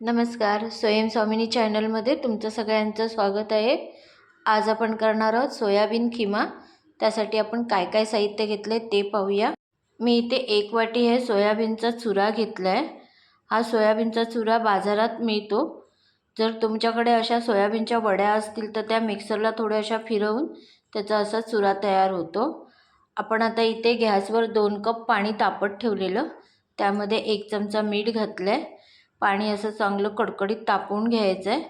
नमस्कार स्वयं स्वामिनी चॅनलमध्ये तुमचं सगळ्यांचं स्वागत आहे. आज आपण करणार आहोत सोयाबीन खिमा. त्यासाठी आपण काय काय साहित्य घेतलं आहे ते पाहूया. मी इथे एक वाटी हे सोयाबीनचा चुरा घेतला आहे हा सोयाबीनचा चुरा बाजारात मिळतो. जर तुमच्याकडे अशा सोयाबीनच्या वड्या असतील तर त्या मिक्सरला थोड्या अशा फिरवून त्याचा असा चुरा तयार होतो. आपण आता इथे गॅसवर दोन कप पाणी तापत ठेवलेलं. त्यामध्ये एक चमचा मीठ घातलं आहे पाणी असं चांगलं कडकडीत तापवून घ्यायचं आहे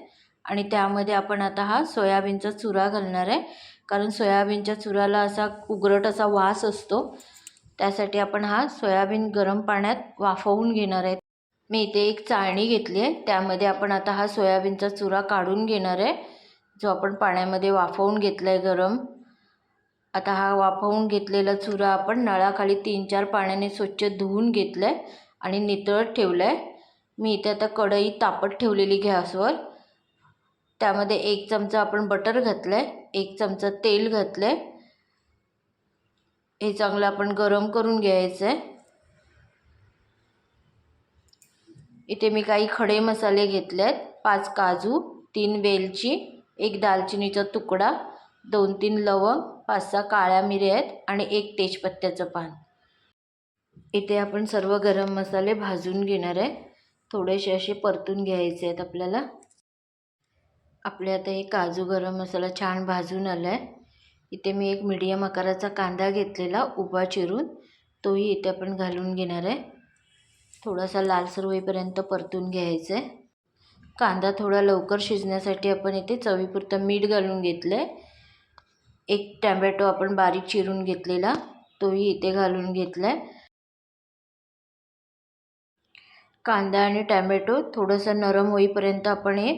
आणि त्यामध्ये आपण आता हा सोयाबीनचा चुरा घालणार आहे. कारण सोयाबीनच्या चुराला असा उगरट असा वास असतो. त्यासाठी आपण हा सोयाबीन गरम पाण्यात वाफवून घेणार आहे. मी इथे एक चाळणी घेतली आहे. त्यामध्ये आपण आता हा सोयाबीनचा चुरा काढून घेणार आहे. जो आपण पाण्यामध्ये वाफवून घेतला आहे गरम. आता हा वाफवून घेतलेला चुरा आपण नळाखाली तीन चार पाण्याने स्वच्छ धुवून घेतलं आहे आणि नितळत ठेवलं आहे मी इथे आता कढई तापत ठेवलेली गॅसवर. त्यामध्ये एक चमचा आपण बटर घातलं आहे एक चमचा तेल घातलं आहे हे चांगलं आपण गरम करून घ्यायचं आहे इथे मी काही खडे मसाले घेतले आहेत पाच काजू तीन वेलची एक दालचिनीचा तुकडा दोन तीन लवंग पाच सहा काळ्या मिऱ्या आहेत आणि एक तेजपत्त्याचं पान. इथे आपण सर्व गरम मसाले भाजून घेणार आहे. थोडेसे असे परतून घ्यायचे आहेत आपल्याला. आपले आता हे काजू गरम मसाला छान भाजून आला आहे इथे मी एक मीडियम आकाराचा कांदा घेतलेला उभा चिरून तोही इथे आपण घालून घेणार आहे. थोडासा लालसर होईपर्यंत परतून घ्यायचं आहे कांदा थोडा लवकर शिजण्यासाठी आपण इथे चवीपुरतं मीठ घालून घेतलं आहे एक टॅमॅटो आपण बारीक चिरून घेतलेला तोही इथे घालून घेतला आहे कांदा आणि टॅमॅटो थोडंसं नरम होईपर्यंत आपण हे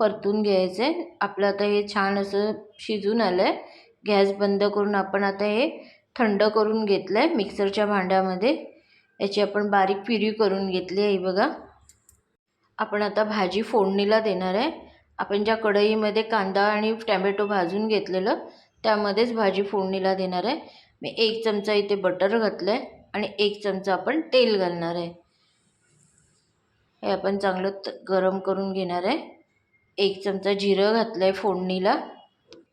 परतून घ्यायचं. आहे आपलं आता हे छान असं शिजून आलं आहे गॅस बंद करून आपण आता हे थंड करून घेतलं आहे मिक्सरच्या भांड्यामध्ये. याची आपण बारीक फिरी करून घेतली आहे बघा. आपण आता भाजी फोडणीला देणार आहे. आपण ज्या कढईमध्ये कांदा आणि टॅमॅटो भाजून घेतलेलं त्यामध्येच भाजी फोडणीला देणार आहे. मी एक चमचा इथे बटर घातलं आहे आणि एक चमचा आपण तेल घालणार आहे. हे आपण चांगलं त गरम करून घेणार आहे. एक चमचा जिरं घातलं आहे फोडणीला.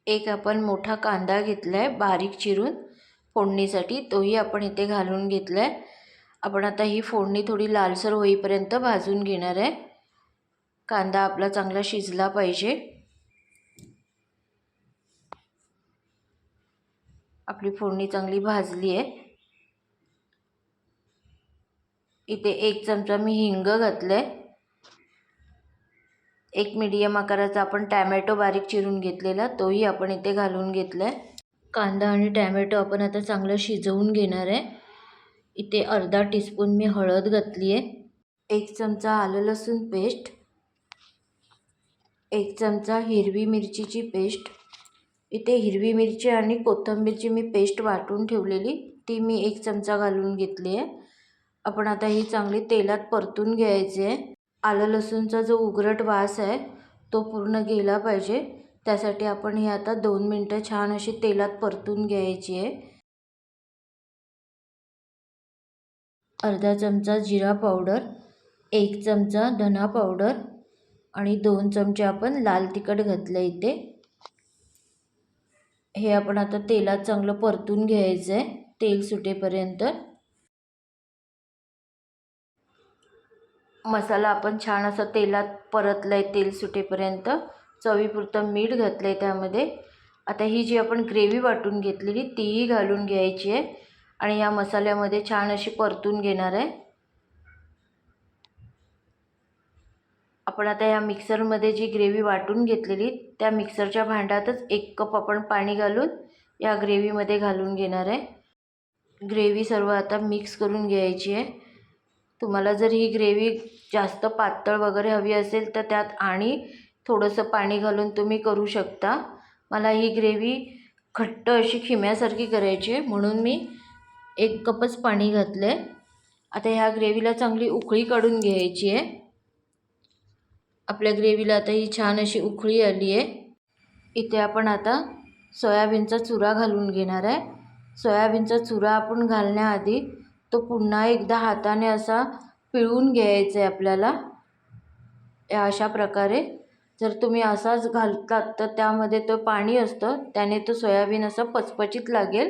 एक आपण मोठा कांदा घेतला आहे बारीक चिरून फोडणीसाठी. तोही आपण इथे घालून घेतला आहे आपण आता ही फोडणी थोडी लालसर होईपर्यंत भाजून घेणार आहे. कांदा आपला चांगला शिजला पाहिजे. आपली फोडणी चांगली भाजली आहे. इथे एक चमचा मी हिंग घातलं आहे एक मीडियम आकाराचा आपण टॅमॅटो बारीक चिरून घेतलेला तोही आपण इथे घालून घेतला आहे कांदा आणि टॅमॅटो आपण आता चांगलं शिजवून घेणार आहे. इथे अर्धा टीस्पून मी हळद घातली आहे एक चमचा आलं लसूण पेस्ट एक चमचा हिरवी मिरचीची पेस्ट इथे हिरवी मिरची आणि कोथिंबीरची मी पेस्ट वाटून ठेवलेली ती मी एक चमचा घालून घेतली आहे आपण आता ही चांगली तेलात परतून घ्यायची. आहे आलं लसूणचा जो उगरट वास आहे तो पूर्ण गेला पाहिजे. त्यासाठी आपण ही आता दोन मिनटं छान अशी तेलात परतून घ्यायची आहे. अर्धा चमचा जिरा पावडर एक चमचा धना पावडर आणि दोन चमचे आपण लाल तिखट घातलं इथे. हे आपण आता तेलात चांगलं परतून घ्यायचं आहे तेल सुटेपर्यंत. मसाला आपण छान असं तेलात परतलं आहे तेल सुटेपर्यंत. चवीपुरतं मीठ घातलं आहे त्यामध्ये. आता ही जी आपण ग्रेव्ही वाटून घेतलेली तीही घालून घ्यायची आहे. आणि या मसाल्यामध्ये छान अशी परतून घेणार आहे. आपण आता या मिक्सरमध्ये जी ग्रेव्ही वाटून घेतलेली त्या मिक्सरच्या भांड्यातच एक कप आपण पाणी घालून या ग्रेव्हीमध्ये घालून घेणार आहे. ग्रेव्ही सर्व आता मिक्स करून घ्यायची आहे. तुम्हाला जर ही ग्रेव्ही जास्त पातळ वगैरे हवी असेल तर त्यात आणि थोडंसं पाणी घालून तुम्ही करू शकता. मला ही ग्रेव्ही घट्ट अशी खिम्यासारखी करायची आहे म्हणून मी एक कपच पाणी घातलं आहे आता ह्या ग्रेव्हीला चांगली उकळी काढून घ्यायची आहे. आपल्या ग्रेव्हीला आता ही छान अशी उकळी आली आहे. इथे आपण आता सोयाबीनचा चुरा घालून घेणार आहे. सोयाबीनचा चुरा आपण घालण्याआधी तो पुन्हा एकदा हाताने असा पिळून घ्यायचा आहे आपल्याला. या अशा प्रकारे जर तुम्ही असाच घालतात तर त्यामध्ये तो पाणी असतं. त्याने तो सोयाबीन असा पचपचीत लागेल.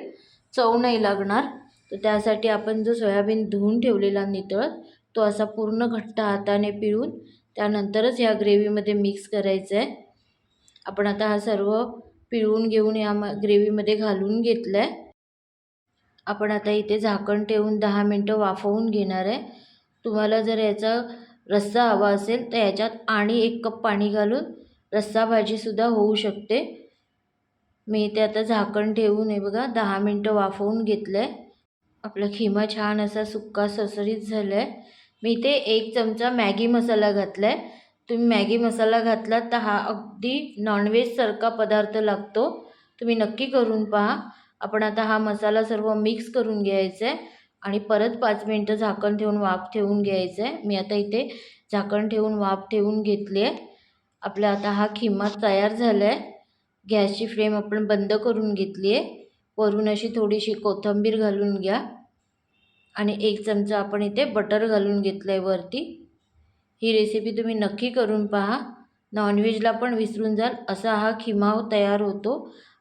चव नाही लागणार. तर त्यासाठी आपण जो सोयाबीन धुवून ठेवलेला नितळत तो असा पूर्ण घट्ट हाताने पिळून त्यानंतरच ह्या ग्रेव्हीमध्ये मिक्स करायचं आहे आपण आता हा सर्व पिळून घेऊन या म ग्रेव्हीमध्ये घालून घेतलं आहे आपण आता इथे झाकण ठेवून दहा मिनटं वाफवून घेणार आहे. तुम्हाला जर याचा रस्सा हवा असेल तर याच्यात आणि एक कप पाणी घालून रस्सा भाजीसुद्धा होऊ शकते. मी इथे आता झाकण ठेवून हे बघा दहा मिनटं वाफवून घेतलं आहे आपला खिमा छान असा सुक्का ससरीत झाला आहे मी इथे एक चमचा मॅगी मसाला घातला आहे तुम्ही मॅगी मसाला घातलात तर हा अगदी नॉनव्हेजसारखा पदार्थ लागतो. तुम्ही नक्की करून पहा. आपण आता हा मसाला सर्व मिक्स करून घ्यायचा आहे आणि परत पाच मिनटं झाकण ठेवून वाफ ठेवून घ्यायचं आहे मी आता इथे झाकण ठेवून वाफ ठेवून घेतली आहे आपला आता हा खिमा तयार झाला आहे गॅसची फ्लेम आपण बंद करून घेतली आहे वरून अशी थोडीशी कोथिंबीर घालून घ्या. आणि एक चमचा आपण इथे बटर घालून घेतलं आहे वरती. ही रेसिपी तुम्ही नक्की करून पहा. नॉनव्हेजला पण विसरून जाल. असा हा खिमाव तयार होतो.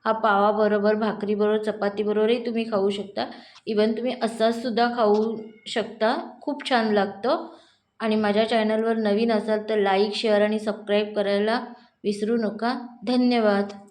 हा पावाबरोबर भाकरीबरोबर चपातीबरोबरही तुम्ही खाऊ शकता. इवन तुम्ही असासुद्धा खाऊ शकता. खूप छान लागतं. आणि माझ्या चॅनलवर नवीन असाल तर लाईक शेअर आणि सबस्क्राईब करायला विसरू नका. धन्यवाद.